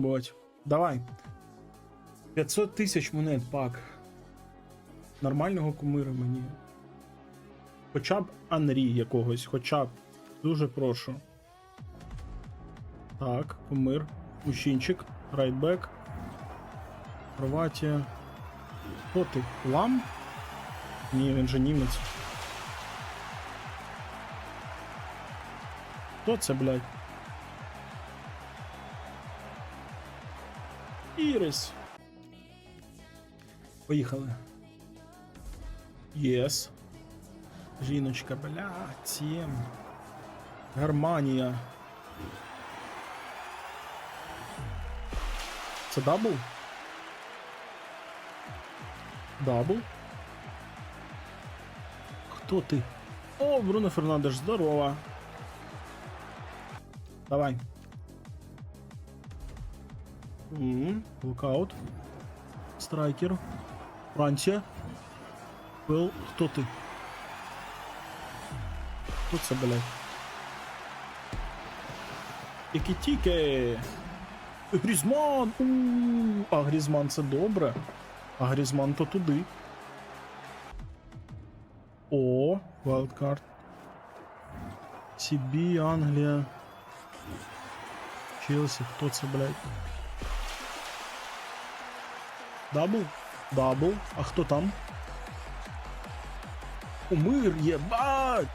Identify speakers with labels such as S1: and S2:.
S1: Будь. Давай. 500 тисяч монет, пак. Нормального кумира мені. Хоча б Анрі якогось, хоча б. Дуже прошу. Так, кумир. Мужчинчик. Райтбек. Хорватія. Хто ти? Лам? Ні, він же німець. Хто це, блядь? Ірис. Поїхали. Єс. Жіночка, блядь, сім. Германія. Це дабл? Дабл? Хто ти? О, Бруно Фернандеш, здорово. Давай. М, Лукаут. Страйкер. Франція. Пел. Хто ти? Хто це, блядь? Тільки-тільки. Грізман! А Грізман це добре. А Грізман то туди. О, вайлдкарт. Сібі, Англія. Челсі, хто це, блядь? Дабл? Дабл. А хто там? Умир, єбать!